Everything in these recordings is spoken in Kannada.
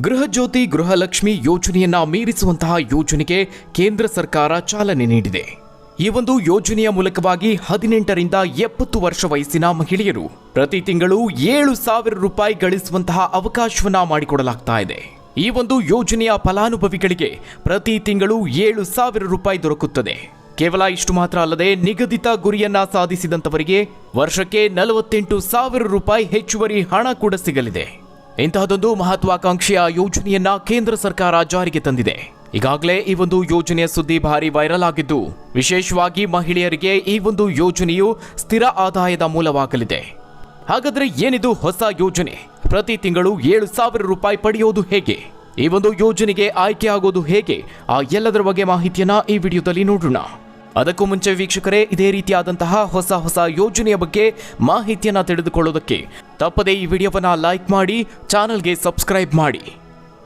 ಗೃಹಜ್ಯೋತಿ ಗೃಹಲಕ್ಷ್ಮಿ ಯೋಜನೆಯನ್ನ ಮೀರಿಸುವಂತಹ ಯೋಜನೆಗೆ ಕೇಂದ್ರ ಸರ್ಕಾರ ಚಾಲನೆ ನೀಡಿದೆ. ಈ ಒಂದು ಯೋಜನೆಯ ಮೂಲಕವಾಗಿ ಹದಿನೆಂಟರಿಂದ ಎಪ್ಪತ್ತು ವರ್ಷ ವಯಸ್ಸಿನ ಮಹಿಳೆಯರು ಪ್ರತಿ ತಿಂಗಳು ಏಳು ಸಾವಿರ ರೂಪಾಯಿ ಗಳಿಸುವಂತಹ ಅವಕಾಶವನ್ನ ಮಾಡಿಕೊಡಲಾಗ್ತಾ ಇದೆ. ಈ ಒಂದು ಯೋಜನೆಯ ಫಲಾನುಭವಿಗಳಿಗೆ ಪ್ರತಿ ತಿಂಗಳು ಏಳು ಸಾವಿರ ರೂಪಾಯಿ ದೊರಕುತ್ತದೆ. ಕೇವಲ ಇಷ್ಟು ಮಾತ್ರ ಅಲ್ಲದೆ ನಿಗದಿತ ಗುರಿಯನ್ನ ಸಾಧಿಸಿದಂತವರಿಗೆ ವರ್ಷಕ್ಕೆ ನಲವತ್ತೆಂಟು ಸಾವಿರ ರೂಪಾಯಿ ಹೆಚ್ಚುವರಿ ಹಣ ಕೂಡ ಸಿಗಲಿದೆ. ಇಂತಹದೊಂದು ಮಹತ್ವಾಕಾಂಕ್ಷೆಯ ಯೋಜನೆಯನ್ನ ಕೇಂದ್ರ ಸರ್ಕಾರ ಜಾರಿಗೆ ತಂದಿದೆ. ಈಗಾಗಲೇ ಈ ಒಂದು ಯೋಜನೆಯ ಸುದ್ದಿ ಭಾರಿ ವೈರಲ್ ಆಗಿದ್ದು, ವಿಶೇಷವಾಗಿ ಮಹಿಳೆಯರಿಗೆ ಈ ಒಂದು ಯೋಜನೆಯು ಸ್ಥಿರ ಆದಾಯದ ಮೂಲವಾಗಲಿದೆ. ಹಾಗಾದ್ರೆ ಏನಿದು ಹೊಸ ಯೋಜನೆ? ಪ್ರತಿ ತಿಂಗಳು ಏಳು ಸಾವಿರ ರೂಪಾಯಿ ಪಡೆಯೋದು ಹೇಗೆ? ಈ ಒಂದು ಯೋಜನೆಗೆ ಆಯ್ಕೆ ಆಗೋದು ಹೇಗೆ? ಆ ಎಲ್ಲದರ ಬಗ್ಗೆ ಮಾಹಿತಿಯನ್ನ ಈ ವಿಡಿಯೋದಲ್ಲಿ ನೋಡೋಣ. ಅದಕ್ಕೂ ಮುಂಚೆ ವೀಕ್ಷಕರೇ, ಇದೇ ರೀತಿಯಾದಂತಹ ಹೊಸ ಹೊಸ ಯೋಜನೆಯ ಬಗ್ಗೆ ಮಾಹಿತಿಯನ್ನು ತಿಳಿದುಕೊಳ್ಳೋದಕ್ಕೆ ತಪ್ಪದೇ ಈ ವಿಡಿಯೋವನ್ನ ಲೈಕ್ ಮಾಡಿ, ಚಾನಲ್ಗೆ ಸಬ್ಸ್ಕ್ರೈಬ್ ಮಾಡಿ.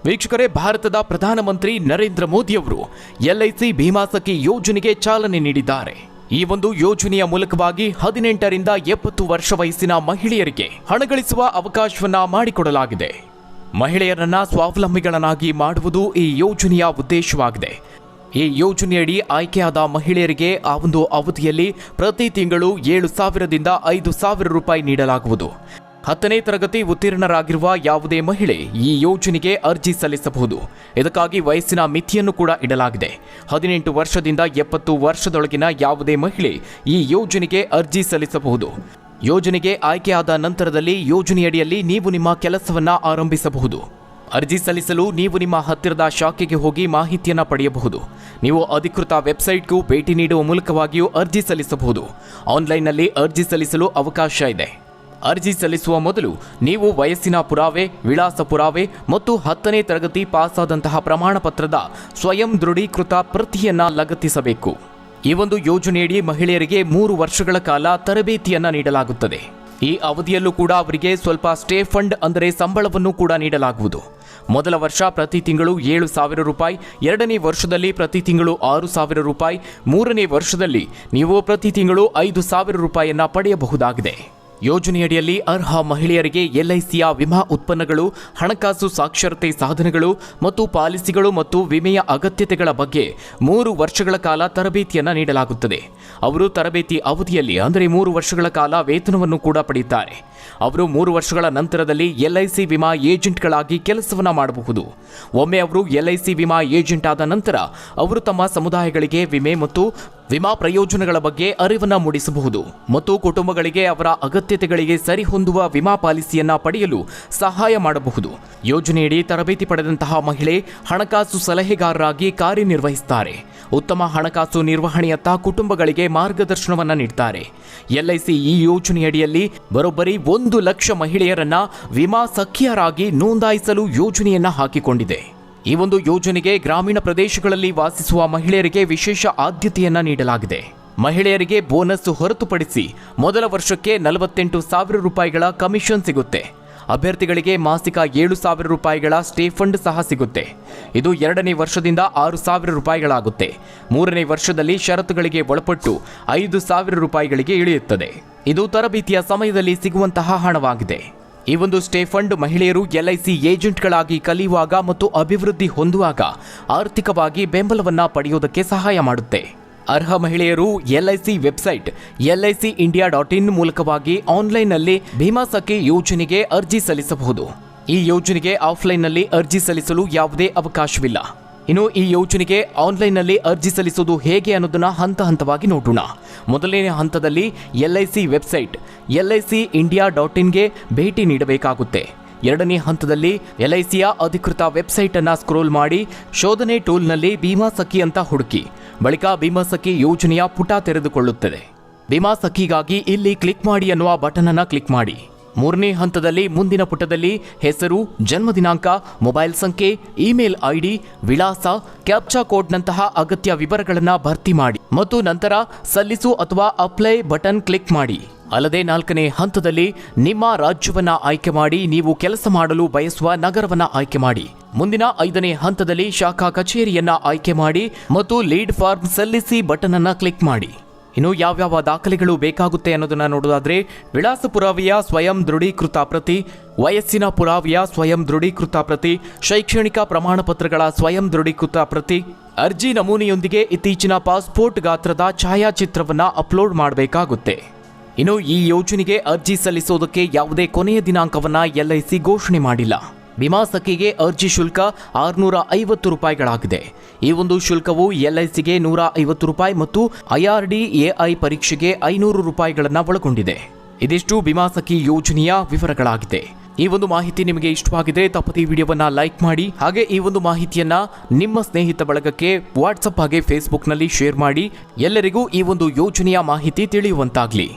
ವೀಕ್ಷಕರೇ, ಭಾರತದ ಪ್ರಧಾನಮಂತ್ರಿ ನರೇಂದ್ರ ಮೋದಿಯವರು ಎಲ್ಐಸಿ ಭೀಮಾ ಸಖಿ ಯೋಜನೆಗೆ ಚಾಲನೆ ನೀಡಿದ್ದಾರೆ. ಈ ಒಂದು ಯೋಜನೆಯ ಮೂಲಕವಾಗಿ ಹದಿನೆಂಟರಿಂದ ಎಪ್ಪತ್ತು ವರ್ಷ ವಯಸ್ಸಿನ ಮಹಿಳೆಯರಿಗೆ ಹಣ ಗಳಿಸುವ ಅವಕಾಶವನ್ನ ಮಾಡಿಕೊಡಲಾಗಿದೆ. ಮಹಿಳೆಯರನ್ನ ಸ್ವಾವಲಂಬಿಗಳನ್ನಾಗಿ ಮಾಡುವುದು ಈ ಯೋಜನೆಯ ಉದ್ದೇಶವಾಗಿದೆ. ಈ ಯೋಜನೆಯಡಿ ಆಯ್ಕೆಯಾದ ಮಹಿಳೆಯರಿಗೆ ಆ ಒಂದು ಅವಧಿಯಲ್ಲಿ ಪ್ರತಿ ತಿಂಗಳು ಏಳು ಸಾವಿರದಿಂದ ಐದು ಸಾವಿರ ರೂಪಾಯಿ ನೀಡಲಾಗುವುದು. ಹತ್ತನೇ ತರಗತಿ ಉತ್ತೀರ್ಣರಾಗಿರುವ ಯಾವುದೇ ಮಹಿಳೆ ಈ ಯೋಜನೆಗೆ ಅರ್ಜಿ ಸಲ್ಲಿಸಬಹುದು. ಇದಕ್ಕಾಗಿ ವಯಸ್ಸಿನ ಮಿತಿಯನ್ನು ಕೂಡ ಇಡಲಾಗಿದೆ. ಹದಿನೆಂಟು ವರ್ಷದಿಂದ ಎಪ್ಪತ್ತು ವರ್ಷದೊಳಗಿನ ಯಾವುದೇ ಮಹಿಳೆ ಈ ಯೋಜನೆಗೆ ಅರ್ಜಿ ಸಲ್ಲಿಸಬಹುದು. ಯೋಜನೆಗೆ ಆಯ್ಕೆಯಾದ ನಂತರದಲ್ಲಿ ಯೋಜನೆಯಡಿಯಲ್ಲಿ ನೀವು ನಿಮ್ಮ ಕೆಲಸವನ್ನು ಆರಂಭಿಸಬಹುದು. ಅರ್ಜಿ ಸಲ್ಲಿಸಲು ನೀವು ನಿಮ್ಮ ಹತ್ತಿರದ ಶಾಖೆಗೆ ಹೋಗಿ ಮಾಹಿತಿಯನ್ನು ಪಡೆಯಬಹುದು. ನೀವು ಅಧಿಕೃತ ವೆಬ್ಸೈಟ್ಗೂ ಭೇಟಿ ನೀಡುವ ಮೂಲಕವಾಗಿಯೂ ಅರ್ಜಿ ಸಲ್ಲಿಸಬಹುದು. ಆನ್ಲೈನ್ನಲ್ಲಿ ಅರ್ಜಿ ಸಲ್ಲಿಸಲು ಅವಕಾಶ ಇದೆ. ಅರ್ಜಿ ಸಲ್ಲಿಸುವ ಮೊದಲು ನೀವು ವಯಸ್ಸಿನ ಪುರಾವೆ, ವಿಳಾಸ ಪುರಾವೆ ಮತ್ತು ಹತ್ತನೇ ತರಗತಿ ಪಾಸಾದಂತಹ ಪ್ರಮಾಣ ಪತ್ರದ ಸ್ವಯಂ ದೃಢೀಕೃತ ಪ್ರತಿಯನ್ನ ಲಗತ್ತಿಸಬೇಕು. ಈ ಒಂದು ಯೋಜನೆಯಡಿ ಮಹಿಳೆಯರಿಗೆ ಮೂರು ವರ್ಷಗಳ ಕಾಲ ತರಬೇತಿಯನ್ನ ನೀಡಲಾಗುತ್ತದೆ. ಈ ಅವಧಿಯಲ್ಲೂ ಕೂಡ ಅವರಿಗೆ ಸ್ವಲ್ಪ ಸ್ಟೇ ಫಂಡ್ ಅಂದರೆ ಸಂಬಳವನ್ನು ಕೂಡ ನೀಡಲಾಗುವುದು. ಮೊದಲ ವರ್ಷ ಪ್ರತಿ ತಿಂಗಳು ಏಳು ಸಾವಿರ ರೂಪಾಯಿ, ಎರಡನೇ ವರ್ಷದಲ್ಲಿ ಪ್ರತಿ ತಿಂಗಳು ಆರು ಸಾವಿರ ರೂಪಾಯಿ, ಮೂರನೇ ವರ್ಷದಲ್ಲಿ ನೀವು ಪ್ರತಿ ತಿಂಗಳು ಐದು ಸಾವಿರ ರೂಪಾಯಿಯನ್ನ ಪಡೆಯಬಹುದಾಗಿದೆ. ಯೋಜನೆಯಡಿಯಲ್ಲಿ ಅರ್ಹ ಮಹಿಳೆಯರಿಗೆ ಎಲ್ಐಸಿಯ ವಿಮಾ ಉತ್ಪನ್ನಗಳು, ಹಣಕಾಸು ಸಾಕ್ಷರತೆ ಸಾಧನಗಳು ಮತ್ತು ಪಾಲಿಸಿಗಳು ಮತ್ತು ವಿಮೆಯ ಅಗತ್ಯತೆಗಳ ಬಗ್ಗೆ ಮೂರು ವರ್ಷಗಳ ಕಾಲ ತರಬೇತಿಯನ್ನು ನೀಡಲಾಗುತ್ತದೆ. ಅವರು ತರಬೇತಿ ಅವಧಿಯಲ್ಲಿ, ಅಂದರೆ ಮೂರು ವರ್ಷಗಳ ಕಾಲ ವೇತನವನ್ನು ಕೂಡ ಪಡೆಯುತ್ತಾರೆ. ಅವರು ಮೂರು ವರ್ಷಗಳ ನಂತರದಲ್ಲಿ ಎಲ್ಐಸಿ ವಿಮಾ ಏಜೆಂಟ್ಗಳಾಗಿ ಕೆಲಸವನ್ನ ಮಾಡಬಹುದು. ಒಮ್ಮೆ ಅವರು ಎಲ್ಐಸಿ ವಿಮಾ ಏಜೆಂಟ್ ಆದ ನಂತರ ಅವರು ತಮ್ಮ ಸಮುದಾಯಗಳಿಗೆ ವಿಮೆ ಮತ್ತು ವಿಮಾ ಪ್ರಯೋಜನಗಳ ಬಗ್ಗೆ ಅರಿವನ್ನು ಮೂಡಿಸಬಹುದು ಮತ್ತು ಕುಟುಂಬಗಳಿಗೆ ಅವರ ಅಗತ್ಯತೆಗಳಿಗೆ ಸರಿಹೊಂದುವ ವಿಮಾ ಪಾಲಿಸಿಯನ್ನ ಪಡೆಯಲು ಸಹಾಯ ಮಾಡಬಹುದು. ಯೋಜನೆಯಡಿ ತರಬೇತಿ ಪಡೆದಂತಹ ಮಹಿಳೆ ಹಣಕಾಸು ಸಲಹೆಗಾರರಾಗಿ ಕಾರ್ಯನಿರ್ವಹಿಸುತ್ತಾರೆ. ಉತ್ತಮ ಹಣಕಾಸು ನಿರ್ವಹಣೆಯತ್ತ ಕುಟುಂಬಗಳಿಗೆ ಮಾರ್ಗದರ್ಶನವನ್ನು ನೀಡುತ್ತಾರೆ ಎಲ್ಐಸಿ ಈ ಯೋಜನೆಯಡಿಯಲ್ಲಿ ಬರೋಬ್ಬರಿ ಒಂದು ಲಕ್ಷ ಮಹಿಳೆಯರನ್ನ ವಿಮಾ ಸಖಿಯರಾಗಿ ನೋಂದಾಯಿಸಲು ಯೋಜನೆಯನ್ನ ಹಾಕಿಕೊಂಡಿದೆ. ಈ ಒಂದು ಯೋಜನೆಗೆ ಗ್ರಾಮೀಣ ಪ್ರದೇಶಗಳಲ್ಲಿ ವಾಸಿಸುವ ಮಹಿಳೆಯರಿಗೆ ವಿಶೇಷ ಆದ್ಯತೆಯನ್ನ ನೀಡಲಾಗಿದೆ. ಮಹಿಳೆಯರಿಗೆ ಬೋನಸ್ ಹೊರತುಪಡಿಸಿ ಮೊದಲ ವರ್ಷಕ್ಕೆ ನಲವತ್ತೆಂಟು ಸಾವಿರ ರೂಪಾಯಿಗಳ ಕಮಿಷನ್ ಸಿಗುತ್ತೆ. ಅಭ್ಯರ್ಥಿಗಳಿಗೆ ಮಾಸಿಕ ಏಳು ಸಾವಿರ ರೂಪಾಯಿಗಳ ಸ್ಟೇ ಫಂಡ್ ಸಹ ಸಿಗುತ್ತೆ. ಇದು ಎರಡನೇ ವರ್ಷದಿಂದ ಆರು ಸಾವಿರ ರೂಪಾಯಿಗಳಾಗುತ್ತೆ. ಮೂರನೇ ವರ್ಷದಲ್ಲಿ ಷರತ್ತುಗಳಿಗೆ ಒಳಪಟ್ಟು ಐದು ಸಾವಿರ ರೂಪಾಯಿಗಳಿಗೆ ಇಳಿಯುತ್ತದೆ. ಇದು ತರಬೇತಿಯ ಸಮಯದಲ್ಲಿ ಸಿಗುವಂತಹ ಹಣವಾಗಿದೆ. ಈ ಒಂದು ಸ್ಟೇ ಫಂಡ್ ಮಹಿಳೆಯರು ಎಲ್ಐಸಿ ಏಜೆಂಟ್ಗಳಾಗಿ ಕಲಿಯುವಾಗ ಮತ್ತು ಅಭಿವೃದ್ಧಿ ಹೊಂದುವಾಗ ಆರ್ಥಿಕವಾಗಿ ಬೆಂಬಲವನ್ನು ಪಡೆಯುವುದಕ್ಕೆ ಸಹಾಯ ಮಾಡುತ್ತೆ. ಅರ್ಹ ಮಹಿಳೆಯರು LIC website LIC India dot in ಮೂಲಕವಾಗಿ ಆನ್ಲೈನ್ನಲ್ಲಿ ಭೀಮಾ ಸಖಿ ಯೋಜನೆಗೆ ಅರ್ಜಿ ಸಲ್ಲಿಸಬಹುದು. ಈ ಯೋಜನೆಗೆ ಆಫ್ಲೈನ್ನಲ್ಲಿ ಅರ್ಜಿ ಸಲ್ಲಿಸಲು ಯಾವುದೇ ಅವಕಾಶವಿಲ್ಲ. ಇನ್ನು ಈ ಯೋಜನೆಗೆ ಆನ್ಲೈನ್ನಲ್ಲಿ ಅರ್ಜಿ ಸಲ್ಲಿಸುವುದು ಹೇಗೆ ಅನ್ನೋದನ್ನು ಹಂತ ಹಂತವಾಗಿ ನೋಡೋಣ. ಮೊದಲನೇ ಹಂತದಲ್ಲಿ LIC website LIC India dot ಇನ್ಗೆ ಭೇಟಿ ನೀಡಬೇಕಾಗುತ್ತೆ. ಎರಡನೇ ಹಂತದಲ್ಲಿ ಎಲ್ಐಸಿಯ ಅಧಿಕೃತ ವೆಬ್ಸೈಟ್ ಅನ್ನ ಸ್ಕ್ರೋಲ್ ಮಾಡಿ, ಶೋಧನೆ ಟೂಲ್ನಲ್ಲಿ ಭೀಮಾ ಸಖಿ ಅಂತ ಹುಡುಕಿ. ಬಳಿಕ ಭೀಮಾ ಸಖಿ ಯೋಜನೆಯ ಪುಟ ತೆರೆದುಕೊಳ್ಳುತ್ತದೆ. ಭೀಮಾ ಸಖಿಗಾಗಿ ಇಲ್ಲಿ ಕ್ಲಿಕ್ ಮಾಡಿ ಅನ್ನುವ ಬಟನ್ ಅನ್ನು ಕ್ಲಿಕ್ ಮಾಡಿ. ಮೂರನೇ ಹಂತದಲ್ಲಿ ಮುಂದಿನ ಪುಟದಲ್ಲಿ ಹೆಸರು, ಜನ್ಮ ದಿನಾಂಕ, ಮೊಬೈಲ್ ಸಂಖ್ಯೆ, ಇಮೇಲ್ ಐಡಿ, ವಿಳಾಸ, ಕ್ಯಾಪ್ಚಾ ಕೋಡ್ನಂತಹ ಅಗತ್ಯ ವಿವರಗಳನ್ನು ಭರ್ತಿ ಮಾಡಿ. ಮತ್ತು ನಂತರ ಸಲ್ಲಿಸು ಅಥವಾ ಅಪ್ಲೈ ಬಟನ್ ಕ್ಲಿಕ್ ಮಾಡಿ. ಅಲ್ಲದೆ ನಾಲ್ಕನೇ ಹಂತದಲ್ಲಿ, ನಿಮ್ಮ ರಾಜ್ಯವನ್ನು ಆಯ್ಕೆ ಮಾಡಿ ನೀವು ಕೆಲಸ ಮಾಡಲು ಬಯಸುವ ನಗರವನ್ನು ಆಯ್ಕೆ ಮಾಡಿ. ಮುಂದಿನ ಐದನೇ ಹಂತದಲ್ಲಿ ಶಾಖಾ ಕಚೇರಿಯನ್ನ ಆಯ್ಕೆ ಮಾಡಿ ಮತ್ತು ಲೀಡ್ ಫಾರ್ಮ್ ಸಲ್ಲಿಸಿ ಬಟನ್ ಅನ್ನ ಕ್ಲಿಕ್ ಮಾಡಿ. ಇನ್ನು ಯಾವ್ಯಾವ ದಾಖಲೆಗಳು ಬೇಕಾಗುತ್ತೆ ಅನ್ನೋದನ್ನ ನೋಡೋದಾದ್ರೆ ವಿಳಾಸ ಪುರಾವೆಯ ಸ್ವಯಂ ದೃಢೀಕೃತ ಪ್ರತಿ, ವಯಸ್ಸಿನ ಪುರಾವೆಯ ಸ್ವಯಂ ದೃಢೀಕೃತ ಪ್ರತಿ, ಶೈಕ್ಷಣಿಕ ಪ್ರಮಾಣ ಪತ್ರಗಳ ಸ್ವಯಂ ದೃಢೀಕೃತ ಪ್ರತಿ, ಅರ್ಜಿ ನಮೂನೆಯೊಂದಿಗೆ ಇತ್ತೀಚಿನ ಪಾಸ್ಪೋರ್ಟ್ ಗಾತ್ರದ ಛಾಯಾಚಿತ್ರವನ್ನ ಅಪ್ಲೋಡ್ ಮಾಡಬೇಕಾಗುತ್ತೆ. ಇನ್ನು ಈ ಯೋಜನೆಗೆ ಅರ್ಜಿ ಸಲ್ಲಿಸೋದಕ್ಕೆ ಯಾವುದೇ ಕೊನೆಯ ದಿನಾಂಕವನ್ನ ಎಲ್ಐಸಿ ಘೋಷಣೆ ಮಾಡಿಲ್ಲ. ವಿಮಾ ಸಖಿಗೆ ಅರ್ಜಿ ಶುಲ್ಕ ಆರುನೂರ ಐವತ್ತು ರೂಪಾಯಿಗಳಾಗಿದೆ. ಈ ಒಂದು ಶುಲ್ಕವು ಎಲ್ಐಸಿಗೆ ನೂರ ಐವತ್ತು ರೂಪಾಯಿ ಮತ್ತು ಐಆರ್ಡಿ ಎಐ ಪರೀಕ್ಷೆಗೆ ಐನೂರು ರೂಪಾಯಿಗಳನ್ನು ಒಳಗೊಂಡಿದೆ. ಇದಿಷ್ಟು ವಿಮಾ ಸಖಿ ಯೋಜನೆಯ ವಿವರಗಳಾಗಿದೆ. ಈ ಒಂದು ಮಾಹಿತಿ ನಿಮಗೆ ಇಷ್ಟವಾಗಿದೆ ತಪ್ಪದೇ ವಿಡಿಯೋವನ್ನ ಲೈಕ್ ಮಾಡಿ, ಹಾಗೆ ಈ ಒಂದು ಮಾಹಿತಿಯನ್ನ ನಿಮ್ಮ ಸ್ನೇಹಿತ ಬಳಗಕ್ಕೆ ವಾಟ್ಸಪ್ ಹಾಗೆ ಫೇಸ್ಬುಕ್ನಲ್ಲಿ ಶೇರ್ ಮಾಡಿ, ಎಲ್ಲರಿಗೂ ಈ ಒಂದು ಯೋಜನೆಯ ಮಾಹಿತಿ ತಿಳಿಯುವಂತಾಗ್ಲಿ.